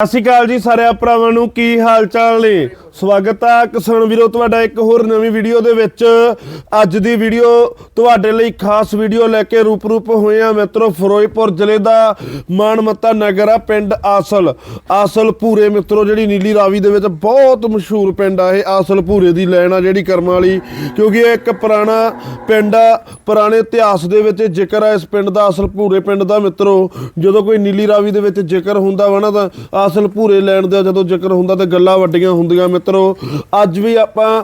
ਸਤਿ ਸ਼੍ਰੀ ਅਕਾਲ ਜੀ ਸਾਰੇ ਭਰਾਵਾਂ ਨੂੰ ਕੀ ਹਾਲ ਚਾਲ ਨੇ? ਸਵਾਗਤ ਆ ਕਿਸਾਨ ਵੀਰੋ, ਤੁਹਾਡਾ ਇੱਕ ਹੋਰ ਨਵੀਂ ਵੀਡੀਓ ਦੇ ਵਿੱਚ। ਅੱਜ ਦੀ ਵੀਡੀਓ ਤੁਹਾਡੇ ਲਈ ਖਾਸ ਵੀਡੀਓ ਲੈ ਕੇ ਰੂਪ-ਰੂਪ ਹੋਏ ਆ ਮਿੱਤਰੋ, ਫਿਰੋਜ਼ਪੁਰ ਜ਼ਿਲ੍ਹੇ ਦਾ ਮਾਨਮੱਤਾ ਨਗਰ ਆ, ਪਿੰਡ ਆਸਲ। ਆਸਲ ਭੂਰੇ ਮਿੱਤਰੋ, ਜਿਹੜੀ ਨੀਲੀ ਰਾਵੀ ਦੇ ਵਿੱਚ ਬਹੁਤ ਮਸ਼ਹੂਰ ਪਿੰਡ ਆ, ਇਹ ਆਸਲ ਭੂਰੇ ਦੀ ਲੈਣ ਆ ਜਿਹੜੀ ਕਰਮਾਂ ਵਾਲੀ, ਕਿਉਂਕਿ ਇਹ ਇੱਕ ਪੁਰਾਣਾ ਪਿੰਡ ਆ, ਪੁਰਾਣੇ ਇਤਿਹਾਸ ਦੇ ਵਿੱਚ ਜ਼ਿਕਰ ਆ ਇਸ ਪਿੰਡ ਦਾ ਅਸਲ ਭੂਰੇ ਪਿੰਡ ਦਾ ਮਿੱਤਰੋ। ਜਦੋਂ ਕੋਈ ਨੀਲੀ ਰਾਵੀ ਦੇ ਵਿੱਚ ਜ਼ਿਕਰ ਹੁੰਦਾ ਵਾ ਨਾ, ਤਾਂ ਅਸਲ ਭੂਰੇ ਲੈਣ ਦਾ ਜਦੋਂ ਜ਼ਿਕਰ ਹੁੰਦਾ, ਤਾਂ ਗੱਲਾਂ ਵੱਡੀਆਂ ਹੁੰਦੀਆਂ ਮਿੱਤਰੋ। ਅੱਜ ਵੀ ਆਪਾਂ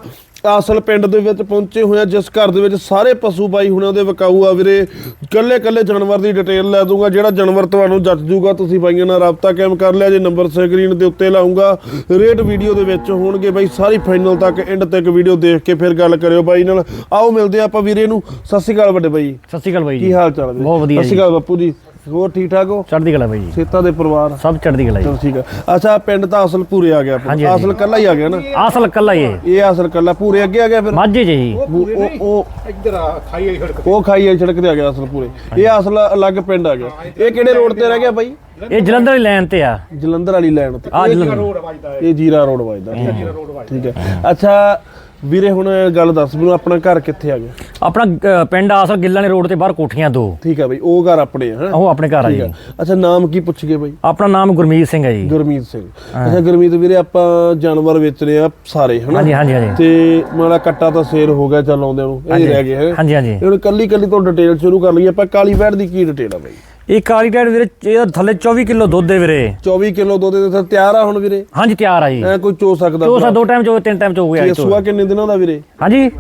ਅਸਲ ਪਿੰਡ ਦੇ ਵਿੱਚ ਪਹੁੰਚੇ ਹੋਏ ਆ ਜਿਸ ਘਰ ਦੇ ਵਿੱਚ ਸਾਰੇ ਪਸ਼ੂ ਬਾਈ ਹੁਣਾਂ ਦੇ ਵਿਕਾਊ ਆ ਵੀਰੇ। ਕੱਲੇ ਕੱਲੇ ਜਾਨਵਰ ਦੀ ਡਿਟੇਲ ਲੈ ਦੂੰਗਾ ਜਿਹੜਾ ਜਾਨਵਰ ਤੁਹਾਨੂੰ ਜੱਜ ਜੂਗਾ ਤੁਸੀਂ ਬਾਈਆਂ ਨਾਲ ਰਾਬਤਾ ਕਾਇਮ ਕਰ ਲਿਆ ਜੇ ਨੰਬਰ ਸਕਰੀਨ ਦੇ ਉੱਤੇ ਲਾਉਂਗਾ ਰੇਟ ਵੀਡੀਓ ਦੇ ਵਿੱਚ ਹੋਣਗੇ ਬਾਈ ਸਾਰੀ ਫਾਈਨਲ ਤੱਕ ਐਂਡ ਤੱਕ ਵੀਡੀਓ ਦੇਖ ਕੇ ਫਿਰ ਗੱਲ ਕਰਿਓ ਬਾਈ ਨਾਲ। ਆਓ ਮਿਲਦੇ ਆਪਾਂ ਵੀਰੇ ਨੂੰ। ਸਤਿ ਸ਼੍ਰੀ ਅਕਾਲ ਵੱਡੇ ਬਾਈ। ਸਤਿ ਸ਼੍ਰੀ ਅਕਾਲ ਬਾਈ ਕੀ ਹਾਲ ਚਾਲ ਹੈ? ਬਹੁਤ ਵਧੀਆ ਸਤਿ ਸ਼੍ਰੀ ਅਕਾਲ ਬਾਪੂ ਜੀ। ਹੋਰ ਠੀਕ ਠਾਕ ਹੋ? ਚੜ੍ਹਦੀ ਕਲਾ ਬਾਈ ਜੀ। ਸੇਤਾ ਦੇ ਪਰਿਵਾਰ? ਸਭ ਚੜ੍ਹਦੀ ਕਲਾ ਜੀ। ਚਲੋ ਠੀਕ ਆ। ਅੱਛਾ ਪਿੰਡ ਤਾਂ ਅਸਲ ਪੂਰੇ ਆ ਗਿਆ ਹਾਂਜੀ, ਹਾਂਜੀ। ਅਸਲ ਕੱਲਾ ਹੀ ਆ ਗਿਆ ਨਾ? ਅਸਲ ਕੱਲਾ ਹੀ ਇਹ ਇਹ ਅਸਲ ਕੱਲਾ ਪੂਰੇ ਅੱਗੇ ਆ ਗਿਆ ਫਿਰ? ਮਾਝੇ ਜੀ। ਉਹ ਉਹ- ਇੱਧਰ ਆ ਖਾਈ ਵਾਲੀ ਸੜਕ ਉਹ ਖਾਈ ਆਈ ਸੜਕ ਤੇ ਆ ਗਿਆ ਅਸਲ ਪੂਰੇ। ਇਹ ਅਸਲ ਅਲੱਗ ਪਿੰਡ ਆ ਗਿਆ। ਇਹ ਕਿਹੜੇ ਰੋਡ ਤੇ ਰਹਿ ਗਿਆ ਬਾਈ? ਇਹ ਜਲੰਧਰ ਦੀ ਲਾਈਨ ਤੇ ਆ। ਜਲੰਧਰ ਵਾਲੀ ਲਾਈਨ ਤੇ। ਆ ਜਲੰਧਰ। ਰੋਡ ਵੱਜਦਾ ਇਹ ਜੀਰਾ ਰੋਡ ਵੱਜਦਾ। ਰੋਡ ਵੱਜਦਾ ਠੀਕ ਹੈ। ਅੱਛਾ ਵੀਰੇ ਹੁਣ ਗੱਲ ਦੱਸ ਮੈਨੂੰ ਆਪਣਾ ਘਰ ਕਿੱਥੇ ਆ ਗਿਆ? ਆਪਣਾ ਅ, ਪਿੰਡ ਅਸਲ ਗਿੱਲਾਂ ਨੇ ਰੋਡ ਤੇ ਬਾਹਰ ਕੋਠੀਆਂ ਦੋ। ਠੀਕ ਹੈ ਬਾਈ ਉਹ ਘਰ ਆਪਣੇ ਆ ਹੈਂ? ਉਹ ਆਪਣੇ ਘਰ ਆ ਠੀਕ ਜੀ ਅੱਛਾ ਨਾਮ ਕੀ ਪੁੱਛ ਗਏ ਬਾਈ? ਆਪਣਾ ਨਾਮ ਗੁਰਮੀਤ ਸਿੰਘ ਹੈ ਜੀ। ਗੁਰਮੀਤ ਸਿੰਘ। ਅੱਛਾ ਗੁਰਮੀਤ ਵੀਰੇ ਆਪਾਂ ਜਾਨਵਰ ਵੇਚਨੇ ਆ ਸਾਰੇ ਹਨਾ? ਹਾਂਜੀ ਹਾਂਜੀ ਹਾਂਜੀ। ਤੇ ਮਾੜਾ ਕੱਟਾ ਤਾਂ ਸੇਰ ਹੋ ਗਿਆ ਚੱਲ ਆਉਂਦੇ ਨੂੰ ਇਹ ਰਹਿ ਗਏ ਹੈ? ਹਾਂਜੀ ਹਾਂਜੀ। ਹੁਣ ਕੱਲੀ ਕੱਲੀ ਤੋਂ ਡਿਟੇਲ ਸ਼ੁਰੂ ਕਰ ਲਈਏ ਆਪਾਂ ਕਾਲੀ ਬੈੜ ਦੀ ਕੀ ਡਿਟੇਲ ਆ ਬਾਈ? ਇਹ ਕਾਲੀ ਟਾਈਡ ਵੀਰੇ ਇਹਦਾ ਥੱਲੇ 24 ਕਿਲੋ ਦੁੱਧ ਦੇ ਵੀਰੇ। 24 ਕਿਲੋ ਦੁੱਧ ਦੇ ਤਾਂ ਤਿਆਰ ਆ ਹੁਣ ਵੀਰੇ? ਹਾਂਜੀ ਤਿਆਰ ਆ ਜੀ। ਐ ਕੋਈ ਚੋ ਸਕਦਾ ਚੋ ਸਾ ਦੋ ਟਾਈਮ ਚੋ ਤਿੰਨ ਟਾਈਮ ਚੋ ਗਿਆ ਇਹ ਸੂਆ ਕਿੰਨੇ ਦਿਨਾਂ ਦਾ ਵੀਰੇ? ਹਾਂਜੀ।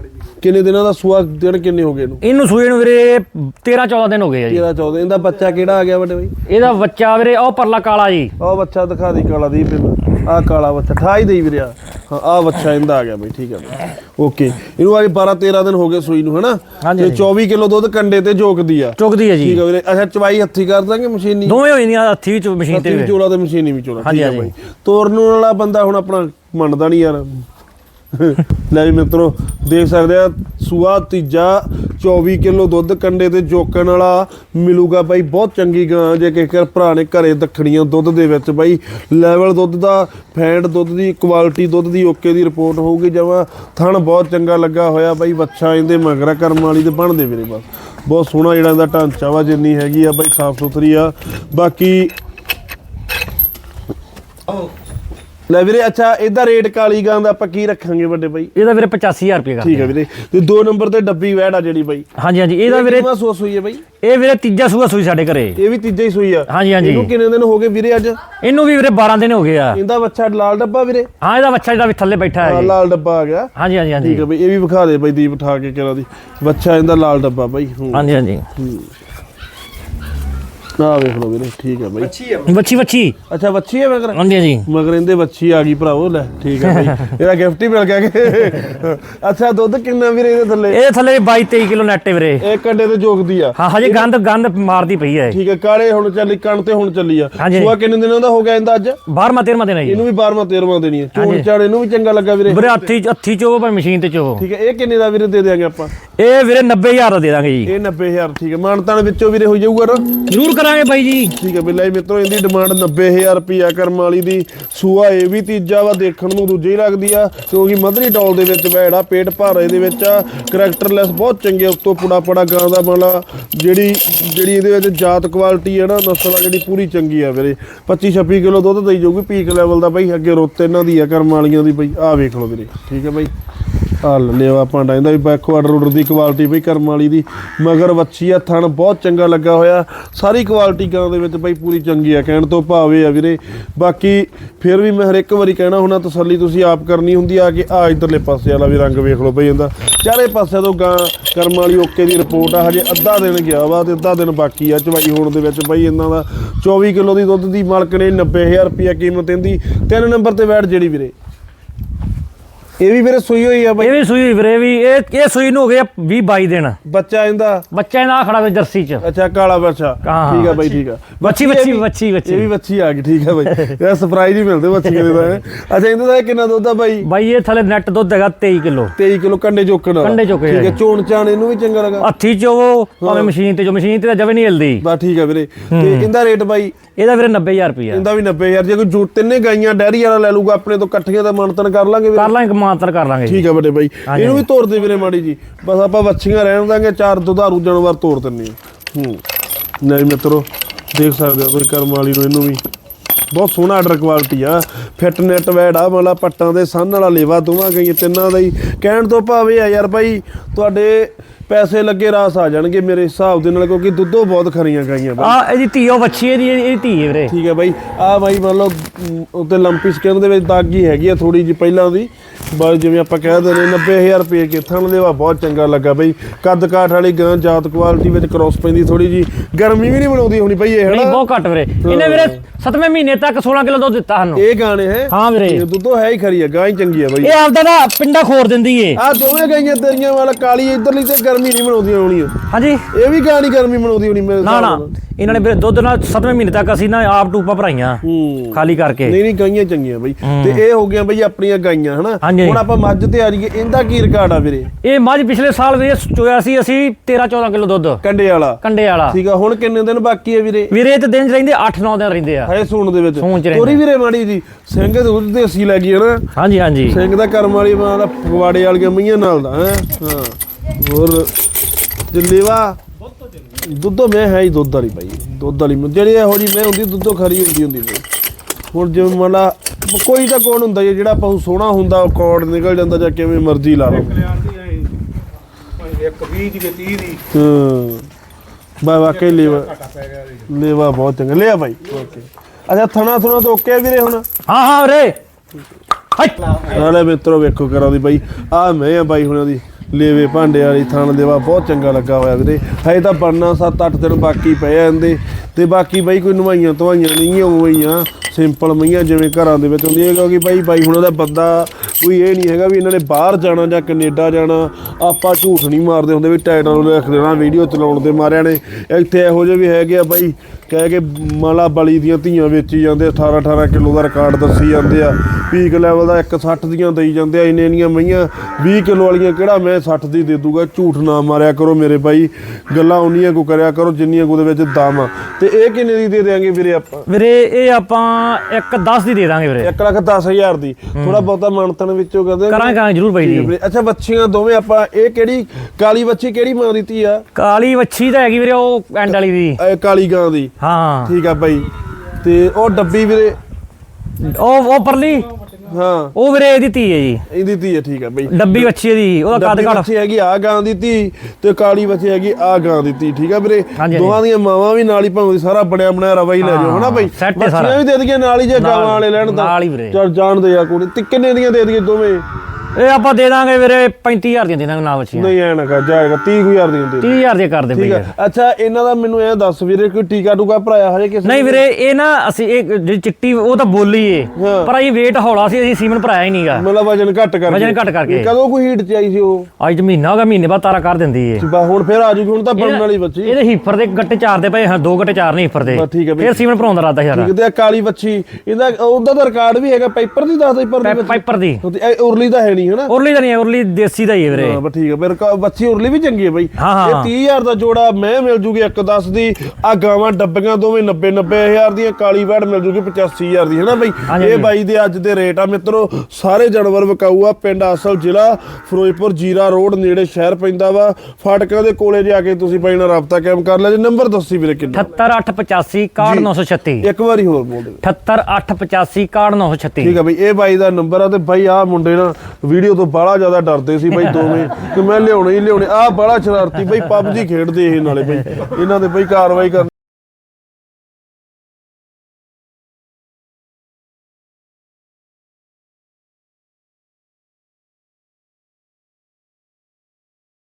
ਕਿੰਨੇ ਦਿਨਾਂ ਦਾ ਸੂਆ ਦਿਨ ਕਿੰਨੇ ਹੋ ਗਏ ਇਹਨੂੰ? ਇਹਨੂੰ ਸੂਏ ਨੂੰ ਵੀਰੇ 13 14 ਦਿਨ ਹੋ ਗਏ ਆ ਜੀ। 13 14 ਇਹਦਾ ਬੱਚਾ ਕਿਹੜਾ ਆ ਗਿਆ ਵੱਡੇ ਬਾਈ? ਇਹਦਾ ਬੱਚਾ ਵੀਰੇ ਉਹ ਪਰਲਾ ਕਾਲਾ ਜੀ। ਆਹ ਬੱਚਾ ਦਿਖਾ ਦੀ ਕਾਲਾ ਦੀ ਆ ਕਾਲਾ ਬੱਚਾ ਠਾਈ ਦੇਈ ਵੀਰੇ ਆ ਹਾਂ ਆ ਬੱਚਾ ਇਹਦਾ ਆ ਗਿਆ ਬਈ ਠੀਕ ਹੈ ਬਈ। ਓਕੇ ਇਹਨੂੰ ਅੱਜ 12 13 ਦਿਨ ਹੋ ਗਏ ਸੂਈ ਨੂੰ ਹਨਾ? ਤੇ 24 ਕਿਲੋ ਦੁੱਧ ਕੰਡੇ ਤੇ ਜੋਕਦੀ ਆ। ਚੁੱਕਦੀ ਹੈ ਜੀ। ਠੀਕ ਹੈ ਵੀਰੇ ਅੱਛਾ ਚਵਾਈ ਹੱਥੀ ਕਰ ਦਾਂਗੇ ਮਸ਼ੀਨੀ? ਦੋਵੇਂ ਹੋ ਜਾਂਦੀਆਂ ਹੱਥੀ ਵਿੱਚ ਮਸ਼ੀਨ ਤੇ ਵੀ। ਚੋਲਾ ਤੇ ਮਸ਼ੀਨੀ ਵੀ ਚੋਲਾ ਠੀਕ ਹੈ। ਬਾਈ। ਤੋਰਨ ਵਾਲਾ ਬੰਦਾ ਹੁਣ ਆਪਣਾ ਮੰਨਦਾ ਨਹੀਂ ਯਾਰ। ਲੈ ਵੀ ਮਿੱਤਰੋ, ਦੇਖ ਸਕਦੇ ਆ, ਸੂਆ, ਤੀਜਾ 24 ਕਿਲੋ ਦੁੱਧ ਕੰਡੇ ਤੇ ਜੋਕਣ ਵਾਲਾ ਮਿਲੂਗਾ ਬਾਈ, ਬਹੁਤ ਚੰਗੀ ਗਾਂ ਜੇ ਕਿਸੇ ਭਰਾ ਨੇ ਘਰੇ ਦੱਖਣੀਆਂ ਦੁੱਧ ਦੇ ਵਿੱਚ ਬਾਈ। ਲੈਵਲ ਦੁੱਧ ਦਾ, ਫੈਂਟ ਦੁੱਧ ਦੀ ਕੁਆਲਿਟੀ ਦੁੱਧ ਦੀ ਓਕੇ ਦੀ ਰਿਪੋਰਟ ਹੋਊਗੀ, ਜਮਾ ਥਣ ਬਹੁਤ ਚੰਗਾ ਲੱਗਾ ਹੋਇਆ ਬਾਈ ਬੱਚਾ ਇਹਦੇ ਮਗਰਾ ਕਰਮ ਵਾਲੀ ਦੇ ਬਣਦੇ ਵੀਰੇ ਬਸ। ਬਹੁਤ ਸੋਹਣਾ ਜਿਹੜਾ ਇਹਦਾ ਢਾਂਚਾ ਵਾ, ਜਿੰਨੀ ਹੈਗੀ ਆ ਬਾਈ, ਸਾਫ਼ ਸੁਥਰੀ ਆ। ਬਾਕੀ ਲੈ ਵੀਰੇ ਅੱਛਾ ਇਹਦਾ ਰੇਟ ਕਾਲੀ ਗਾਂ ਦਾ ਆਪਾਂ ਕੀ ਰੱਖਾਂਗੇ ਵੱਡੇ ਬਾਈ? ਇਹਦਾ ਵੀਰੇ 85000 ਰੁਪਏ ਠੀਕ ਕਰਦੇ ਹੈ ਵੀਰੇ ਤੇ ਦੋ ਨੰਬਰ ਤੇ ਡੱਬੀ ਵੈੜ ਆ ਜਿਹੜੀ ਬਾਈ। ਹਾਂਜੀ ਹਾਂਜੀ ਇਹਦਾ ਵੀਰੇ ਕਿੰਨਾ ਸੋਸ ਹੋਈ ਹੈ ਬਾਈ? ਇਹ ਵੀਰੇ ਤੀਜਾ ਸੂਆ ਸੂਈ ਸਾਡੇ ਘਰੇ। ਇਹ ਵੀ ਤੀਜਾ ਹੀ ਸੂਈ ਆ। ਹਾਂਜੀ ਹਾਂਜੀ। ਇਹਨੂੰ ਕਿੰਨੇ ਦਿਨ ਹੋ ਗਏ ਵੀਰੇ ਅੱਜ? ਇਹਨੂੰ ਵੀ ਵੀਰੇ 12 ਦਿਨ ਹੋ ਗਏ ਆ। ਇਹਦਾ ਬੱਚਾ ਲਾਲ ਡੱਬਾ ਵੀਰੇ। ਹਾਂ ਇਹਦਾ ਬੱਚਾ ਜਿਹੜਾ ਵੀ ਥੱਲੇ ਬੈਠਾ ਹੈ। ਲਾਲ ਡੱਬਾ ਆ ਗਿਆ। ਹਾਂਜੀ ਹਾਂਜੀ ਹਾਂਜੀ। ਠੀਕ ਹੈ ਬਾਈ ਇਹ ਵੀ ਵਿਖਾ ਦੇ ਬਾਈ ਦੀਪ ਉਠਾ ਕੇ ਕਿਹੜਾ ਦੀ। ਬੱਚਾ ਇਹਦਾ ਲਾਲ ਡੱਬਾ ਬਾਈ ਹਾਂਜੀ ਹਾਂਜੀ। ਆ ਵੇਖ ਲਓ ਵੀਰੇ ਠੀਕ ਹੈ ਬਾਈ। ਅੱਛੀ ਬੱਚੀ ਬੱਚੀ ਅੱਛਾ ਬੱਚੀ ਹੈ ਮਗਰ? ਹਾਂਜੀ ਹਾਂਜੀ। ਮਗਰ ਇਹਦੇ ਬੱਚੀ ਆ ਗਈ ਭਰਾਵੋ ਲੈ ਠੀਕ ਹੈ ਬਾਈ। ਇਹਦਾ ਗਿਫਟ ਹੀ ਮਿਲ ਗਿਆ ਕਿ ਅੱਛਾ ਦੁੱਧ ਕਿੰਨਾ ਵੀਰੇ ਇਹਦੇ ਥੱਲੇ? ਇਹਦੇ ਥੱਲੇ 22 23 ਕਿਲੋ ਨੈਟ ਹੈ ਵੀਰੇ। ਇਹ ਕੰਡੇ ਤੇ ਜੋਗਦੀ ਆ। ਹਾਂ ਹਜੇ ਗੰਦ ਗੰਦ ਮਾਰਦੀ ਪਈ ਹੈ ਠੀਕ ਹੈ ਕਾਲੇ ਹੁਣ ਚੱਲੀ ਕਣ ਤੇ ਹੁਣ ਚੱਲੀ ਆ। ਹਾਂਜੀ। ਸੂਆ ਕਿੰਨੇ ਦਿਨਾਂ ਦਾ ਹੋ ਗਿਆ ਇਹਦਾ ਅੱਜ? 12ਵਾਂ 13ਵਾਂ ਦਿਨ ਹੈ ਜੀ। ਇਹਨੂੰ ਵੀ 12ਵਾਂ 13ਵਾਂ ਦੇਣੀ ਹੈ ਚੋਣ। ਚਾੜ ਇਹਨੂੰ ਵੀ ਚੰਗਾ ਲੱਗਾ ਵੀਰੇ। ਵੀਰੇ ਹੱਥੀ ਹੱਥੀ ਚੋ ਭਾਵੇਂ ਮਸ਼ੀਨ ਤੇ ਚੋ ਠੀਕ ਹੈ ਇਹ ਕਿੰਨੇ ਦਾ ਵੀਰੇ ਦੇ ਦਿਆਂਗੇ ਆਪਾਂ? ਇਹ ਵੀਰੇ 90000 ਦਾ ਦੇ ਦਾਂਗੇ ਜੀ। ਇਹ 90000 ਠੀਕ ਹੈ ਮਾਨਤਾਨ ਵਿੱਚੋਂ ਵੀਰੇ ਹੋ ਜਾਊਗਾ ਨਾ? ਜ਼ਰੂਰ ਕਰਾਂਗੇ ਬਾਈ ਜੀ। ਠੀਕ ਹੈ ਬਿੱਲਾ ਜੀ ਮਿੱਤਰੋ, ਇਹਦੀ ਡਿਮਾਂਡ 90000 ਰੁਪਿਆ ਕਰਮ ਵਾਲੀ ਦੀ। ਸੂਆ ਇਹ ਵੀ ਤੀਜਾ ਵਾ, ਦੇਖਣ ਨੂੰ ਦੂਜੇ ਹੀ ਲੱਗਦੀ ਆ, ਕਿਉਂਕਿ ਮਧਰੀ ਡੌਲ ਦੇ ਵਿੱਚ ਬੈੜਾ ਪੇਟ ਭਾਰ ਇਹਦੇ ਵਿੱਚ ਆ। ਕਰੈਕਟਰਲੈਸ ਬਹੁਤ ਚੰਗੇ, ਉੱਤੋਂ ਪੁੜਾ ਪੁੜਾ ਗਾਂ ਦਾ ਮਲਾ। ਜਿਹੜੀ ਜਿਹੜੀ ਇਹਦੇ ਵਿੱਚ ਜਾਤ ਕੁਆਲਿਟੀ ਹੈ ਨਾ, ਨਸਲ ਆ ਜਿਹੜੀ ਪੂਰੀ ਚੰਗੀ ਆ ਵੀਰੇ। 25 26 ਕਿਲੋ ਦੁੱਧ ਦੇਈ ਜਾਊਗੀ ਪੀਕ ਲੈਵਲ ਦਾ ਬਾਈ, ਅੱਗੇ ਰੁੱਤ ਇਹਨਾਂ ਦੀ ਆ, ਕਰਮ ਵਾਲੀਆਂ ਦੀ ਬਾਈ। ਆਹ ਵੇਖ ਲਓ ਵੀਰੇ, ਠੀਕ ਹੈ ਬਾਈ। ਆ ਲਿਆ ਭਾਂਡਾ ਇਹਦਾ ਵੀ ਬੈਕ ਆਰਡਰ ਆਰਡਰ ਦੀ ਕੁਆਲਿਟੀ ਬਈ ਕਰਮ ਵਾਲੀ ਦੀ। ਮਗਰ ਵੱਛੀ ਆ, ਥਣ ਬਹੁਤ ਚੰਗਾ ਲੱਗਾ ਹੋਇਆ। ਸਾਰੀ ਕੁਆਲਿਟੀ ਗਾਂ ਦੇ ਵਿੱਚ ਬਈ ਪੂਰੀ ਚੰਗੀ ਆ, ਕਹਿਣ ਤੋਂ ਭਾਵੇਂ ਆ ਵੀਰੇ। ਬਾਕੀ ਫਿਰ ਵੀ ਮੈਂ ਹਰ ਇੱਕ ਵਾਰੀ ਕਹਿਣਾ ਹੁਣਾ, ਤਸੱਲੀ ਤੁਸੀਂ ਆਪ ਕਰਨੀ ਹੁੰਦੀ ਆ ਕਿ ਆ ਇਧਰਲੇ ਪਾਸੇ ਵਾਲਾ ਵੀ ਰੰਗ ਵੇਖ ਲਓ ਬਈ ਇਹਦਾ। ਚਾਰੇ ਪਾਸੇ ਤੋਂ ਗਾਂ ਕਰਮ ਵਾਲੀ ਓਕੇ ਦੀ ਰਿਪੋਰਟ ਆ, ਹਜੇ ਅੱਧਾ ਦਿਨ ਗਿਆ ਵਾ ਤੇ ਅੱਧਾ ਦਿਨ ਬਾਕੀ ਆ ਚਵਾਈ ਹੋਣ ਦੇ ਵਿੱਚ ਬਈ ਇਹਨਾਂ ਦਾ। 24 ਕਿਲੋ ਦੀ ਦੁੱਧ ਦੀ ਮਾਲਕ ਨੇ 90000 ਰੁਪਿਆ ਕੀਮਤ ਇਹਦੀ। ਤਿੰਨ ਨੰਬਰ ਤੇ ਬੈਠ ਜਿਹੜੀ ਵੀਰੇ। ਇਹ ਵੀ ਵੀਰੇ ਸੂਈ ਹੋਈ ਆ ਬਾਈ। ਇਹ ਵੀ ਸੂਈ ਵੀਰੇ ਵੀ ਇਹ ਇਹ ਸੂਈ ਨੂੰ ਹੋ ਗਏ 20 22 ਦਿਨ। ਬੱਚਾ ਇਹਦਾ? ਬੱਚਾ ਇਹਦਾ ਖੜਾ ਵੇ ਜਰਸੀ ਚ। ਅੱਛਾ ਕਾਲਾ ਬੱਚਾ। ਹਾਂ। ਠੀਕ ਆ ਬਾਈ ਠੀਕ ਆ। ਬੱਚੀ ਇਹ ਬੱਚੀ ਬੱਚੀ ਬੱਚੀ। ਇਹ ਵੀ ਬੱਚੀ ਆ ਗਈ ਠੀਕ ਆ ਬਾਈ। ਇਹ ਸਰਪ੍ਰਾਈਜ਼ ਹੀ ਮਿਲਦੇ ਬੱਚੀਆਂ ਦੇ ਤਾਂ। ਅੱਛਾ ਇਹਦਾ ਤਾਂ ਕਿੰਨਾ ਦੁੱਧ ਆ ਬਾਈ? ਬਾਈ ਇਹ ਥਲੇ ਨੈਟ ਦੁੱਧ ਹੈਗਾ 23 ਕਿਲੋ। 23 ਕਿਲੋ ਕੰਡੇ ਚੋਕਣ ਵਾਲਾ। ਕੰਡੇ ਚੋਕੇ ਠੀਕ ਆ। ਚੋਣ ਚਾਣ ਇਹਨੂੰ ਵੀ ਚੰਗਾ ਲੱਗਾ। ਹੱਥੀ ਚੋਵੋ ਭਾਵੇਂ ਮਸ਼ੀਨ ਤੇ ਜੋ ਮਸ਼ੀਨ ਤੇ ਤਾਂ ਜਵੇ ਨਹੀਂ ਹਿਲਦੀ। ਬਾ ਠੀਕ ਆ ਵੀਰੇ। ਤੇ ਇਹਦਾ ਰੇਟ ਬਾਈ? ਇਹਦਾ ਵੀਰੇ 90000 ਰੁਪਇਆ ਇਹਦਾ ਵੀ 90000 ਜੇ ਕੋਈ ਜੂ ਤਿੰਨੇ ਗਾਈਆਂ ਡੈਰੀ ਵਾਲਾ ਲੈ ਲੂਗਾ ਆਪਣੇ ਤੋਂ ਇਕੱਠੀਆਂ ਦਾ ਮਾਨਤਨ ਕਰ ਲਾਂਗੇ ਵੀਰੇ। ਕਰ ਲਾਂਗੇ ਮਾਤਰ ਕਰ ਲਾਂਗੇ ਜੀ। ਠੀਕ ਆ ਵੱਡੇ ਬਾਈ। ਇਹਨੂੰ ਵੀ ਤੋੜ ਦੇ ਵੀਰੇ ਮਾੜੀ ਜੀ। ਬਸ ਆਪਾਂ ਵੱਛੀਆਂ ਰਹਿਣ ਦਾਂਗੇ ਚਾਰ ਦੁਧਾਰੂ ਜਾਨਵਰ ਤੋੜ ਦਿੰਨੇ ਹੂੰ। ਨਹੀਂ ਮਿੱਤਰੋ ਦੇਖ ਸਕਦੇ ਹੋ ਕੋਈ ਕਰਮ ਵਾਲੀ ਨੂੰ ਇਹਨੂੰ ਵੀ। ਬਹੁਤ ਸੋਹਣਾ ਆਰਡਰ ਕੁਆਲਿਟੀ ਆ। ਫਿੱਟ ਨੈਟ ਵੈੜ ਆ ਮਤਲਬ ਪੱਟਾਂ ਦੇ ਸੰਨ ਵਾਲਾ ਲੇਵਾ ਦੋਵਾਂ ਗਈਆਂ ਤਿੰਨਾਂ ਦਾ ਹੀ। ਕਹਿਣ ਤੋਂ ਭਾਵੇਂ ਆ ਯਾਰ ਬਾਈ ਤੁਹਾਡੇ ਪੈਸੇ ਲੱਗੇ ਰਾਸ ਆ ਜਾਣਗੇ ਮੇਰੇ ਹਿਸਾਬ ਦੇ ਨਾਲ ਕਿਉਂਕਿ ਦੁੱਧੋਂ ਬਹੁਤ ਖਰੀਆਂ ਗਈਆਂ ਆ ਇਹਦੀ ਧੀ ਉਹ ਵੱਛੀ ਇਹਦੀ ਇਹਦੀ ਧੀ ਹੈ ਵੀਰੇ। ਠੀਕ ਹੈ ਬਾਈ। ਆ ਬਾਈ ਮੰਨ ਲਓ ਉੱਤੇ ਲੰਪੀ ਸਕਿਨ ਦੇ ਵਿੱਚ ਦਾਗੀ ਹੈਗੀ ਆ ਥੋੜੀ ਜਿਹੀ ਪਹਿਲਾਂ ਦੀ। ਬਸ ਜਿਵੇਂ ਆਪਾਂ ਕਹਿ ਦਿੰਦੇ 90000 ਰੁਪਏ ਕੇ ਥਣ ਦੇਵਾ ਬਹੁਤ ਚੰਗਾ ਲੱਗਾ ਬਈ। ਕੱਦ ਕਾਠ ਵਾਲੀ ਗਾਂ ਜਾਤ ਕੁਆਲਿਟੀ ਵਿੱਚ ਕ੍ਰੋਸ ਪੈਂਦੀ ਥੋੜੀ ਜੀ ਗਰਮੀ ਵੀ ਨਹੀਂ ਬਣਾਉਂਦੀ ਹੋਣੀ ਬਈ ਇਹ ਨਹੀਂ ਹਨਾ? ਬਹੁਤ ਘੱਟ ਵੀਰੇ। ਇਹਨੇ ਵੀਰੇ 7ਵੇਂ ਮਹੀਨੇ ਤੱਕ 16 ਕਿਲੋ ਦੁੱਧ ਦਿੱਤਾ ਸਾਨੂੰ। ਇਹ ਗਾਣੇ ਹੈ। ਹਾਂ ਵੀਰੇ। ਇਹ ਦੁੱਧੋ ਹੈ ਹੀ ਖਰੀ ਆ ਗਾਂ ਹੀ ਚੰਗੀ ਆ ਬਈ। ਇਹ ਆਪਦਾ ਨਾ ਪਿੰਡਾ ਖੋਰ ਦਿੰਦੀ ਏ। ਆ ਦੋਵੇਂ ਗਾਈਆਂ ਤੇਰੀਆਂ ਵਾਲਾ ਕਾਲੀ ਇਧਰਲੀ ਤੇ ਗਰਮੀ ਨਹੀਂ ਬਣਾਉਂਦੀ ਹੋਣੀ ਹਾਂਜੀ। ਇਹ ਵੀ ਗਾਂ ਨਹੀਂ ਗਰਮੀ ਬਣਾਉਂਦੀ ਹੋਣੀ ਮੇਰੇ ਨਾ ਹਿਸਾਬ ਨਾ ਨਾਲ। ਇਹਨਾਂ ਨੇ ਵੀਰੇ ਦੁੱਧ ਨਾਲ 7ਵੇਂ ਮਹੀਨੇ ਤੱਕ ਅਸੀਂ ਨਾ ਆਪ ਟੂਪਾ ਭਰਾਈਆਂ ਹੂੰ। ਖਾਲੀ ਕਰਕੇ। ਨਹੀਂ ਨਹੀਂ ਗਾਈਆਂ ਚੰਗੀਆਂ ਬਈ। ਤੇ ਇਹ ਹੋ ਗਈਆਂ ਬਈ ਆਪਣੀਆਂ ਗਾਈਆਂ ਹਨਾ? ਹਾਂਜੀ। ਹੁਣ ਆਪਾਂ ਮੱਝ ਤੇ ਆ ਜਾਈਏ ਇਹਦਾ ਕੀ ਰਿਕਾਰਡ ਆ ਵੀਰੇ? ਇਹ ਮੱਝ ਪਿਛਲੇ ਸਾਲ ਵੀਰੇ ਚੋਇਆ ਸੀ ਅਸੀਂ 13 14 ਕਿਲੋ ਦੁੱਧ। ਕੰਡੇ ਵਾਲਾ। ਕੰਡੇ ਵਾਲਾ। ਠੀਕ ਆ ਹੁਣ ਕਿੰਨੇ ਦਿਨ ਬਾਕੀ ਹੈ ਵੀਰੇ? ਵੀਰੇ ਤੇ ਦਿਨ ਰਹਿੰਦੇ 8 9 ਦਿਨ ਰਹਿੰਦੇ ਆ। ਹਾਏ ਸੂਣ ਦੇ ਵਿੱਚ। ਤੋਰੀ ਵੀਰੇ ਮਾੜੀ ਜੀ ਸਿੰਘ ਦੇ ਦੁੱਧ ਦੇਸੀ ਲੱਗੀ ਹੈ ਨਾ। ਹਾਂਜੀ ਹਾਂਜੀ। ਸਿੰਘ ਦਾ ਕਰਮ ਵਾਲੀ ਬਣਾ ਦਾ ਫਗਵਾੜੇ ਵਾਲੀਆਂ ਮਈਆਂ ਨਾਲ ਦਾ ਹੈ? ਹੋਰ ਜਲੇਵਾ। ਦੁੱਧੋ ਮੈਂ ਹੈ ਹੀ ਦੁੱਧ ਵਾਲੀ ਭਾਈ ਦੁੱਧ ਵਾਲੀ ਮੈਂ- ਜਿਹੜੀ ਇਹੋ ਜੀ ਮੈਂ ਹੁੰਦੀ ਦੁੱਧੋ ਖਰੀ ਹੁੰਦੀ ਹੁੰਦੀ ਹੁਣ ਜਿਵੇਂ ਮੰਨ ਲਾ ਕੋਈ ਤਾਂ ਕੋਣ ਹੁੰਦਾ ਜੀ, ਜਿਹੜਾ ਪਸ਼ੂ ਸੋਹਣਾ ਹੁੰਦਾ ਉਹ ਕੌੜ ਨਿਕਲ ਜਾਂਦਾ ਜਾਂ ਕਿਵੇਂ ਮਰਜ਼ੀ ਲਾ ਲਓ। ਇੱਕ 20 ਦੀ ਤੇ 30 ਦੀ। ਹਾਂ। ਬਾ ਵਾਕਈ ਲੇਵਾ ਘਾਟਾ ਪੈ ਗਿਆ ਜੀ ਲੇਵਾ ਬਹੁਤ ਚੰਗਾ। ਲਿਆ ਭਾਈ ਓਕੇ ਅੱਛਾ ਥਣਾ ਥਣਾ ਤੋਂ ਓਕੇ ਆ ਵੀਰੇ ਹੁਣ? ਹਾਂ ਹਾਂ ਵੀਰੇ। ਹਟ ਨਾਲੇ ਮਿੱਤਰੋ ਵੇਖੋ ਕਰਾਂ ਦੀ ਬਾਈ। ਆ ਮੈਂ ਆ ਬਾਈ ਹੁਣਾਂ ਦੀ। ਲੇਵੇ ਭਾਂਡੇ ਵਾਲੀ ਥਾਣ ਦੇਵਾ ਬਹੁਤ ਚੰਗਾ ਲੱਗਾ ਹੋਇਆ ਵੀਰੇ। ਹਜੇ ਤਾਂ ਬਣਨਾ 7-8 ਦਿਨ ਬਾਕੀ ਪਏ ਜਾਂਦੇ ਤੇ ਬਾਕੀ ਬਾਈ ਕੋਈ ਨਵਾਈਆਂ ਧਵਾਈਆਂ ਨਹੀਂ ਹੋਈਆਂ ਸਿੰਪਲ ਮਈਆਂ ਜਿਵੇਂ ਘਰਾਂ ਦੇ ਵਿੱਚ ਹੁੰਦੀਆਂ, ਕਿਉਂਕਿ ਬਾਈ ਬਾਈ ਹੁਣ ਦਾ ਬੰਦਾ ਕੋਈ ਇਹ ਨਹੀਂ ਹੈਗਾ ਵੀ ਇਹਨਾਂ ਨੇ ਬਾਹਰ ਜਾਣਾ ਜਾਂ ਕੈਨੇਡਾ ਜਾਣਾ। ਆਪਾਂ ਝੂਠ ਨਹੀਂ ਮਾਰਦੇ ਹੁੰਦੇ ਵੀ ਟਾਈਟਲ ਨੂੰ ਰੱਖ ਦੇਣਾ, ਵੀਡੀਓ ਚਲਾਉਣ ਦੇ ਮਾਰਿਆਂ ਨੇ। ਇੱਥੇ ਇਹੋ ਜਿਹੇ ਵੀ ਹੈਗੇ ਆ ਬਾਈ, ਕਹਿ ਕੇ ਮਾਲਾ ਬਲੀ ਦੀਆਂ ਧੀਆਂ ਵੇਚੀ ਜਾਂਦੇ 18 18 ਕਿਲੋ ਦਾ ਰਿਕਾਰਡ ਦੱਸੀ ਜਾਂਦੇ ਆ। ਪੀਕ ਲੈਵਲ ਦਾ 160 ਦੀਆਂ ਦੇਈ ਜਾਂਦੇ ਆ ਇੰਨੇ ਇੰਨੀਆਂ ਮਈਆਂ 20 ਕਿਲੋ ਵਾਲੀਆਂ ਕਿਹੜਾ ਮੈਂ 60 ਦੀ ਦੇ ਦੂਗਾ ਝੂਠ ਨਾ ਮਾਰਿਆ ਕਰੋ ਮੇਰੇ ਬਾਈ ਗੱਲਾਂ ਉਨੀਆਂ ਕੋ ਕਰਿਆ ਕਰੋ ਜਿੰਨੀਆਂ ਕੋ ਦੇ ਵਿੱਚ ਦਮ ਆ। ਤੇ ਇਹ ਕਿੰਨੇ ਦੀ ਦੇ ਦੇਾਂਗੇ ਵੀਰੇ ਆਪਾਂ? ਵੀਰੇ ਇਹ ਆਪਾਂ ਇੱਕ 10 ਦੀ ਦੇ ਦਾਂਗੇ ਵੀਰੇ। 1 ਲੱਖ 10000 ਦੀ। ਥੋੜਾ ਬਹੁਤਾ ਮਾਨਤਨ ਵਿੱਚੋਂ ਕਹਿੰਦੇ ਕਰਾਂਗੇ ਕਰਾਂਗੇ ਜਰੂਰ ਬਾਈ ਜੀ। ਅੱਛਾ ਬੱਚੀਆਂ ਦੋਵੇਂ ਆਪਾਂ ਇਹ ਕਿਹੜੀ ਕਾਲੀ ਬੱਚੀ ਕਿਹੜੀ ਮਾਂ ਦਿੱਤੀ ਆ? ਕਾਲੀ ਵੱਛੀ ਤਾਂ ਹੈਗੀ ਵੀਰੇ ਉਹ ਐਂਡ ਵਾਲੀ ਦੀ। ਇਹ ਕਾਲੀ ਗਾਂ ਦੀ। ਹਾਂ। ਠੀਕ ਆ ਬਾਈ। ਤੇ ਉਹ ਡੱਬੀ ਵੀਰੇ? ਉਹ ਉਹ ਪਰਲੀ? ਹਾਂ। ਉਹ ਵੀਰੇ ਇਹਦੀ ਧੀ ਹੈ ਜੀ। ਇਹਦੀ ਧੀ ਹੈ ਠੀਕ ਆ ਬਾਈ। ਡੱਬੀ ਵੱਛੀ ਇਹਦੀ ਉਹਦਾ ਕੱਦ ਬੱਚੀ ਹੈਗੀ ਆ ਗਾਂ ਦੀ ਧੀ ਤੇ ਕਾਲੀ ਬੱਚੀ ਹੈਗੀ ਆ ਗਾਂ ਦੀ ਧੀ ਠੀਕ ਆ ਵੀਰੇ। ਦੋਹਾਂ ਦੀਆਂ ਮਾਵਾਂ ਵੀ ਨਾਲ ਹੀ ਭਾਵੇਂ ਸਾਰਾ ਬਣਿਆ ਬਣਾਇਆ ਰਵਾ ਹੀ ਲੈ ਜਾਓ ਹਨਾ ਬਾਈ? ਹੈ। ਬੱਚੀਆਂ ਵੀ ਦੇ ਦਈਏ ਨਾਲ ਹੀ ਜੇ ਗਾਵਾਂ ਵਾਲੇ ਲੈਣ ਤਾਂ। ਨਾਲ ਹੀ ਵੀਰੇ। ਚੱਲ ਜਾਣਦੇ ਆ ਕੁੜੀ। ਤੇ ਕਿੰਨੇ ਦੀਆਂ ਦੇ ਦਈਏ ਦੋਵੇਂ? ਇਹ ਆਪਾਂ ਦੇ ਦਾਂਗੇ ਵੀਰੇ 35000 ਦੀਆਂ ਦੇ ਦਾਂਗੇ ਨਾ ਵੱਛੀਆਂ ਨਹੀਂ ਐ ਨਾ ਕਰ ਜਾਏਗਾ 30000 ਦੀਆਂ ਦੇ ਦੇ। 30000 ਦੀਆਂ ਕਰ ਦੇ ਠੀਕ ਆ ਅੱਛਾ ਇਹਨਾਂ ਦਾ ਮੈਨੂੰ ਐ ਦੱਸ ਵੀਰੇ ਕੋਈ ਟੀਕਾ ਟੂਕਾ ਭਰਾਇਆ ਹਜੇ ਕਿਸੇ ਨਹੀਂ ਵੀਰੇ ਇਹ ਨਾ ਅਸੀਂ ਇਹ ਜਿਹੜੀ ਚਿੱਟੀ ਉਹ ਤਾਂ ਬੋਲੀ ਏ। ਹਾਂ। ਪਰ ਇਹ weight ਹੌਲਾ ਸੀ ਅਸੀਂ ਸੀਮਨ ਭਰਾਇਆ ਹੀ ਨਹੀਂਗਾ ਮਤਲਬ ਵਜਨ ਘੱਟ ਕਰਕੇ। ਵਜਨ ਘੱਟ ਕਰਕੇ। ਕਦੋਂ ਕੋਈ ਹੀਟ ਚ ਆਈ ਸੀ ਉਹ? ਅੱਜ ਮਹੀਨਾ ਹੋ ਗਿਆ ਮਹੀਨੇ ਬਾਅਦ ਤਾਰਾ ਕਰ ਦਿੰਦੀ ਏ। ਬਾ ਹੁਣ ਫੇਰ ਆ ਜੂਗੀ ਹੁਣ ਤਾਂ ਬਣਨ ਵਾਲੀ ਬੱਚੀ। ਇਹਦੇ ਹੀਫਰ ਦੇ ਗੱਟੇ ਚਾਰਦੇ ਪਏ ਹਾਂ ਦੋ ਗੱਟੇ ਚਾਰ ਨੇ ਹੀਫਰ ਦੇ। ਠੀਕ ਹੈ। ਫਿਰ ਸੀਮਨ ਭਰਾਉਂਦਾ ਰਾਦਾ ਯਾਰ ਕਿਤੇ ਕਾਲੀ ਬੱਚੀ ਇਹਦਾ ਉਹਦਾ ਤਾਂ ਰਿਕਾਰਡ ਵੀ ਹੈਗਾ ਪੇਪਰ ਦੀ ਦੱਸ ਦੇ ਪਰ ਦੀ ਬੱਚੀ। ਪਾਈਪਰ ਦੀ। ਤੇ ਇਹ ਉਰਲੀ ਤਾਂ ਹੈ ਨਹੀਂ ਹਨਾ? ਉਰਲੀ ਦਾ ਨਹੀਂ ਹੈ, ਉਰਲੀ ਦੇਸੀ ਦਾ ਹੀ ਹੈ ਵੀਰੇ। ਹਾਂ ਬਸ ਠੀਕ ਹੈ ਫਿਰ ਕ- ਬੱਚੀ ਉਰਲੀ ਵੀ ਚੰਗੀ ਹੈ ਬਈ। ਹਾਂ, ਹਾਂ। ਇਹ 30000 ਦਾ ਜੋੜਾ ਮੈਂ ਮਿਲ ਜੂਗੀ 1 10 ਦੀ ਆ ਗਾਵਾਂ ਡੱਬੀਆਂ ਦੋਵੇਂ 90 90000 ਦੀਆਂ ਕਾਲੀ ਵੈੜ ਮਿਲ ਜੂਗੀ 85000 ਦੀ ਹਨਾ ਬਈ? ਹਾਂਜੀ, ਇਹ ਹਾਂਜੀ। ਬਾਈ ਦੇ ਅੱਜ ਦੇ ਰੇਟ ਆ ਮਿੱਤਰੋ ਸਾਰੇ ਜਾਨਵਰ ਵਿਕਾਊ ਆ ਪਿੰਡ ਅਸਲ ਜ਼ਿਲ੍ਹਾ ਫਿਰੋਜ਼ਪੁਰ ਜੀਰਾ ਰੋਡ ਨੇੜੇ ਸ਼ਹਿਰ ਪੈਂਦਾ ਵਾ। ਫਾਟਕਾਂ ਦੇ ਕੋਲੇ ਜਾ ਕੇ ਤੁਸੀਂ ਬਾਈ ਨਾਲ ਰਾਬਤਾ ਕਾਇਮ ਕਰ ਲਿਆ ਜੀ ਨੰਬਰ ਦੱਸੀ ਵੀਰੇ ਕਿੰਨਾ? 78885 61936 ਇੱਕ ਵਾਰੀ ਹੋਰ ਬੋਲ ਦਿਓ। 78885 61936 ਠੀਕ ਆ ਬਈ ਇਹ ਬਾਈ ਦਾ ਨੰਬਰ ਆ ਤੇ ਬਾਈ ਆ ਮੁੰਡੇ ਨਾ ਵੀਡੀਓ ਤੋਂ ਬੜਾ ਜ਼ਿਆਦਾ ਡਰਦੇ ਸੀ ਬਈ ਦੋਵੇਂ, ਕਿ ਮੈਂ ਲਿਆਉਣੇ ਹੀ ਲਿਆਉਣੇ ਆ ਬੜਾ ਸ਼ਰਾਰਤੀ, ਬਈ ਪਬਜੀ ਖੇਡਦੇ ਇਹ ਨਾਲੇ ਬਈ, ਇਹਨਾਂ ਦੇ ਬਈ ਕਾਰਵਾਈ ਕਰਨ।